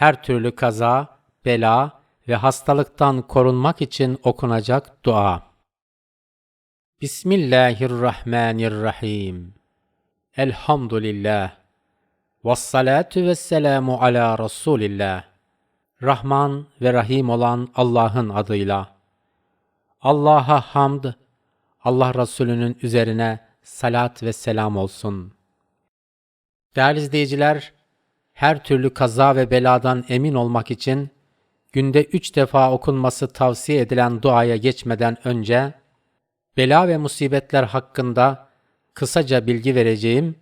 her türlü kaza, bela ve hastalıktan korunmak için okunacak dua. Bismillahirrahmanirrahim. Elhamdülillah. Vessalatu vesselamu ala Resulillah. Rahman ve Rahim olan Allah'ın adıyla. Allah'a hamd, Allah Resulü'nün üzerine salat ve selam olsun. Değerli izleyiciler, her türlü kaza ve beladan emin olmak için günde üç defa okunması tavsiye edilen duaya geçmeden önce, bela ve musibetler hakkında kısaca bilgi vereceğim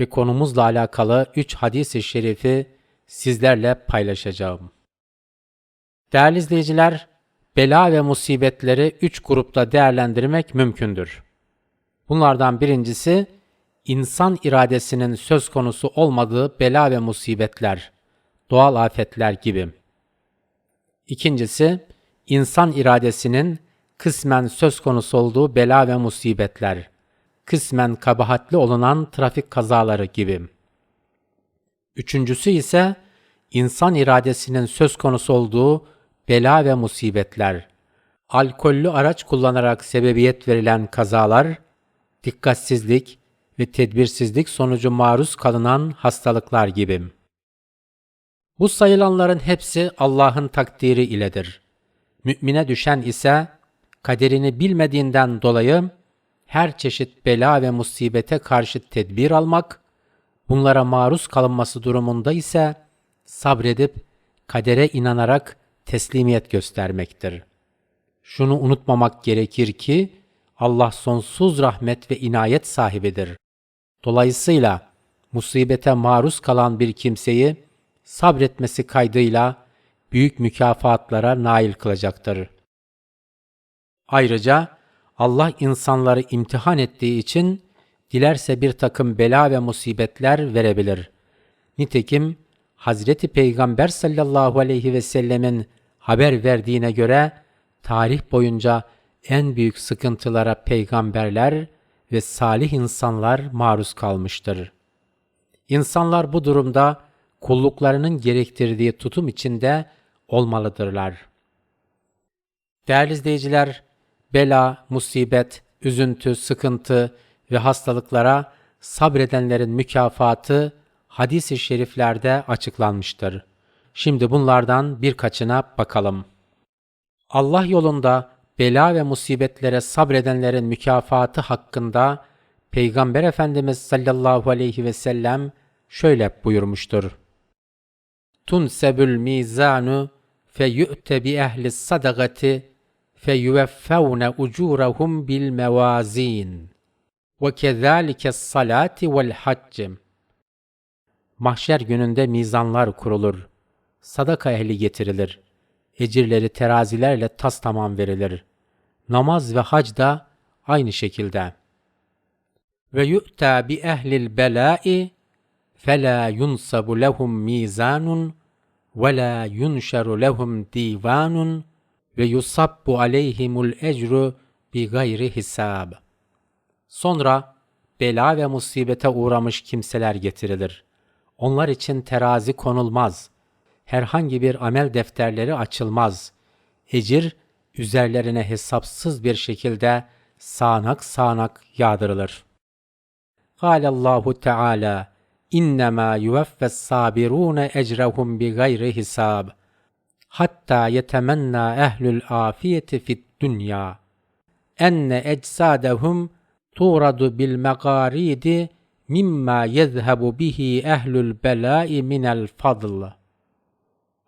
ve konumuzla alakalı üç hadis-i şerifi sizlerle paylaşacağım. Değerli izleyiciler, bela ve musibetleri üç grupta değerlendirmek mümkündür. Bunlardan birincisi, insan iradesinin söz konusu olmadığı bela ve musibetler, doğal afetler gibi. İkincisi, insan iradesinin kısmen söz konusu olduğu bela ve musibetler, kısmen kabahatli olunan trafik kazaları gibi. Üçüncüsü ise insan iradesinin söz konusu olduğu bela ve musibetler, alkollü araç kullanarak sebebiyet verilen kazalar, dikkatsizlik ve tedbirsizlik sonucu maruz kalınan hastalıklar gibi. Bu sayılanların hepsi Allah'ın takdiri iledir. Mümine düşen ise kaderini bilmediğinden dolayı her çeşit bela ve musibete karşı tedbir almak, bunlara maruz kalınması durumunda ise sabredip kadere inanarak teslimiyet göstermektir. Şunu unutmamak gerekir ki Allah sonsuz rahmet ve inayet sahibidir. Dolayısıyla musibete maruz kalan bir kimseyi sabretmesi kaydıyla büyük mükafatlara nail kılacaktır. Ayrıca Allah insanları imtihan ettiği için dilerse bir takım bela ve musibetler verebilir. Nitekim Hazreti Peygamber sallallahu aleyhi ve sellemin haber verdiğine göre tarih boyunca en büyük sıkıntılara peygamberler ve salih insanlar maruz kalmıştır. İnsanlar bu durumda kulluklarının gerektirdiği tutum içinde olmalıdırlar. Değerli izleyiciler, bela, musibet, üzüntü, sıkıntı ve hastalıklara sabredenlerin mükafatı hadis-i şeriflerde açıklanmıştır. Şimdi bunlardan birkaçına bakalım. Allah yolunda bela ve musibetlere sabredenlerin mükafatı hakkında Peygamber Efendimiz sallallahu aleyhi ve sellem şöyle buyurmuştur. Tunsebül mizanu fe yu'te bi ehli sadagati fe yuveffevne ucurahum bil mevazin ve kezalike salati vel haccim Mahşer gününde mizanlar kurulur. Sadaka ehli getirilir ecirleri terazilerle tas tamam verilir. Namaz ve hac da aynı şekilde. Ve yu'ta bi ehlil belâi fela yunsabu lehum mizanun ve la yunşeru lehum divanun ve yusabbu aleyhimul ecru bi gayri hisab. Sonra bela ve musibete uğramış kimseler getirilir. Onlar için terazi konulmaz. Herhangi bir amel defterleri açılmaz. Ecir üzerlerine hesapsız bir şekilde sağanak sağanak yağdırılır. Allahu Teala yuvaffes sabirûne ecrehum bi gayri hisab. Hatta ehlül afiyeti fid dünya. Enne ecsadehum tuğradu bil megaridi mimma yezhebu bihi ehlül belâi minel fadl.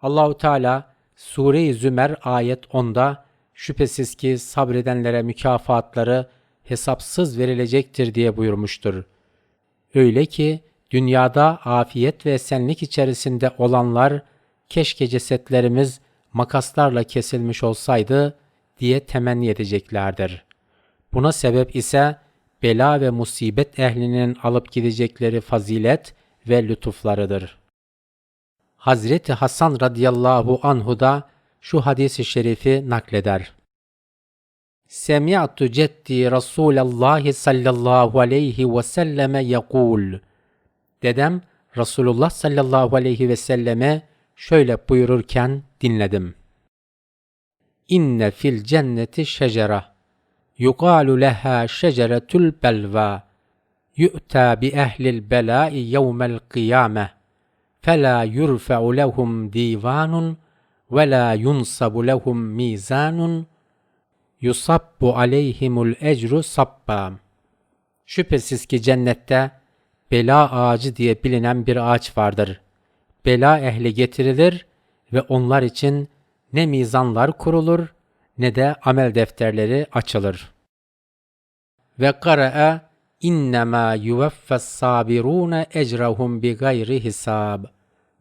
Allahu Teala Sure-i Zümer ayet 10'da şüphesiz ki sabredenlere mükafatları hesapsız verilecektir diye buyurmuştur. Öyle ki dünyada afiyet ve esenlik içerisinde olanlar keşke cesetlerimiz makaslarla kesilmiş olsaydı diye temenni edeceklerdir. Buna sebep ise bela ve musibet ehlinin alıp gidecekleri fazilet ve lütuflarıdır. Hazreti Hasan radıyallahu anhu da şu hadisi şerifi nakleder. Semi'tu ceddi Resulallah sallallahu aleyhi ve selleme yekul. Dedem Resulullah sallallahu aleyhi ve selleme şöyle buyururken dinledim. İnne fil cenneti şecere yuqalu leha şeceretul belva yu'ta bi ehlil belai yevmel kıyame فلا يرفع لهم ديوان ولا ينصب لهم ميزان يصب عليهم الأجر صبا Şüphesiz ki cennette bela ağacı diye bilinen bir ağaç vardır. Bela ehli getirilir ve onlar için ne mizanlar kurulur ne de amel defterleri açılır. Ve kara'a innema yuvaffas sabiruna ecrahum bi gayri hisab.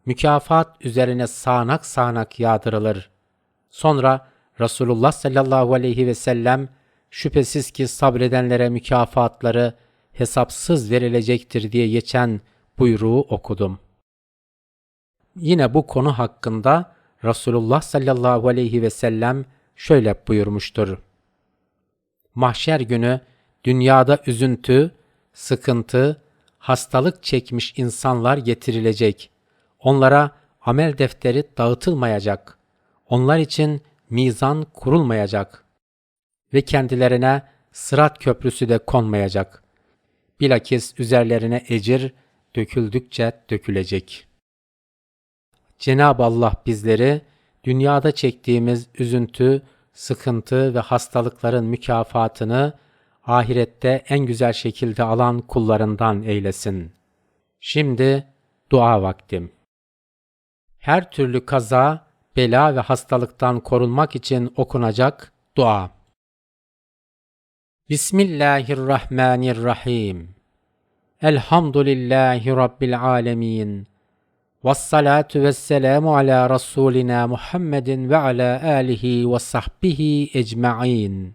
Mükafat üzerine sağanak sağanak yağdırılır. Sonra Resulullah sallallahu aleyhi ve sellem şüphesiz ki sabredenlere mükafatları hesapsız verilecektir diye geçen buyruğu okudum. Yine bu konu hakkında Resulullah sallallahu aleyhi ve sellem şöyle buyurmuştur. Mahşer günü dünyada üzüntü, sıkıntı, hastalık çekmiş insanlar getirilecek. Onlara amel defteri dağıtılmayacak. Onlar için mizan kurulmayacak. Ve kendilerine sırat köprüsü de konmayacak. Bilakis üzerlerine ecir döküldükçe dökülecek. Cenab-ı Allah bizleri dünyada çektiğimiz üzüntü, sıkıntı ve hastalıkların mükafatını ahirette en güzel şekilde alan kullarından eylesin. Şimdi dua vaktim. Her türlü kaza, bela ve hastalıktan korunmak için okunacak dua. Bismillahirrahmanirrahim. Elhamdülillahi Rabbil alemin. Vessalatu vesselamu ala Rasulina Muhammedin ve ala alihi ve sahbihi ecma'in.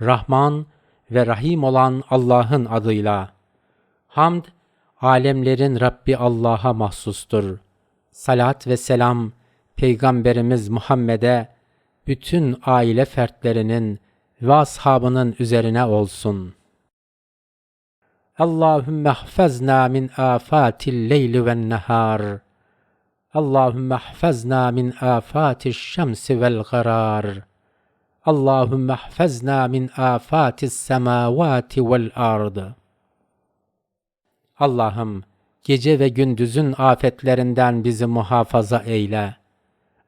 Rahman ve Rahim olan Allah'ın adıyla. Hamd, alemlerin Rabbi Allah'a mahsustur. Salat ve selam, Peygamberimiz Muhammed'e, bütün aile fertlerinin ve ashabının üzerine olsun. Allahümme hfezna min afatil leyli ve nehar. Allahümme hfezna min afatil şemsi vel garar. Allahümme hfezna min afatis semavati vel ard. Allah'ım gece ve gündüzün afetlerinden bizi muhafaza eyle.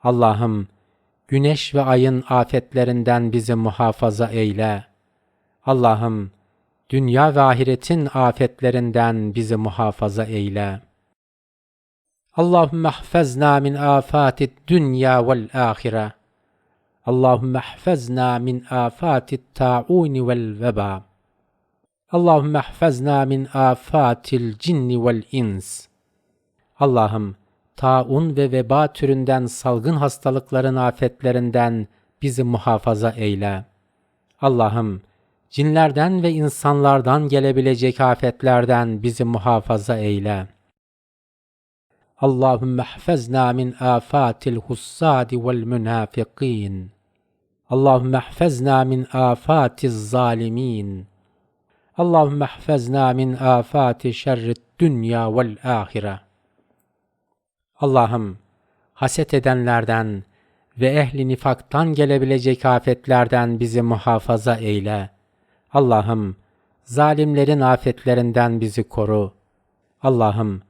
Allah'ım güneş ve ayın afetlerinden bizi muhafaza eyle. Allah'ım dünya ve ahiretin afetlerinden bizi muhafaza eyle. Allahümme hfezna min afatid dünya vel ahire. Allahümme hfezna min afatit ta'uni vel veba. Allahümme hfezna min afatil cinni vel ins. Allah'ım taun ve veba türünden salgın hastalıkların afetlerinden bizi muhafaza eyle. Allah'ım cinlerden ve insanlardan gelebilecek afetlerden bizi muhafaza eyle. Allahümme hfezna min afatil hussadi vel münafiqin. Allahümme hfezna min afatiz zalimin. Allahümme hfezna min afati şerrit dünya vel ahire. Allah'ım haset edenlerden ve ehli nifaktan gelebilecek afetlerden bizi muhafaza eyle. Allah'ım zalimlerin afetlerinden bizi koru. Allah'ım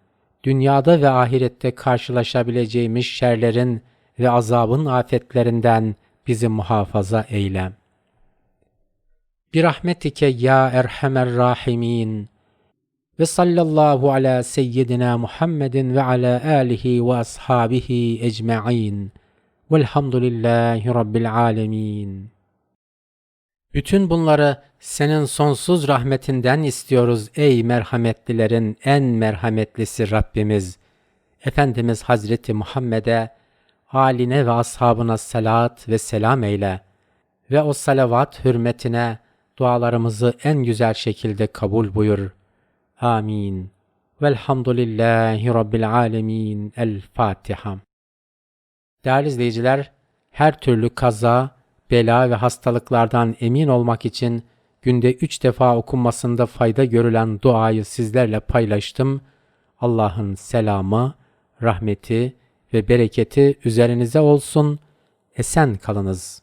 dünyada ve ahirette karşılaşabileceğimiz şerlerin ve azabın afetlerinden bizi muhafaza eyle. Bir rahmetike ya erhamer rahimin ve sallallahu ala seyyidina Muhammedin ve ala alihi ve ashabihi ecma'in velhamdülillahi rabbil alemin. Bütün bunları senin sonsuz rahmetinden istiyoruz ey merhametlilerin en merhametlisi Rabbimiz. Efendimiz Hazreti Muhammed'e, haline ve ashabına salat ve selam eyle ve o salavat hürmetine dualarımızı en güzel şekilde kabul buyur. Amin. Velhamdülillahi Rabbil alemin. El Fatiha. Değerli izleyiciler, her türlü kaza, bela ve hastalıklardan emin olmak için günde üç defa okunmasında fayda görülen duayı sizlerle paylaştım. Allah'ın selamı, rahmeti ve bereketi üzerinize olsun. Esen kalınız.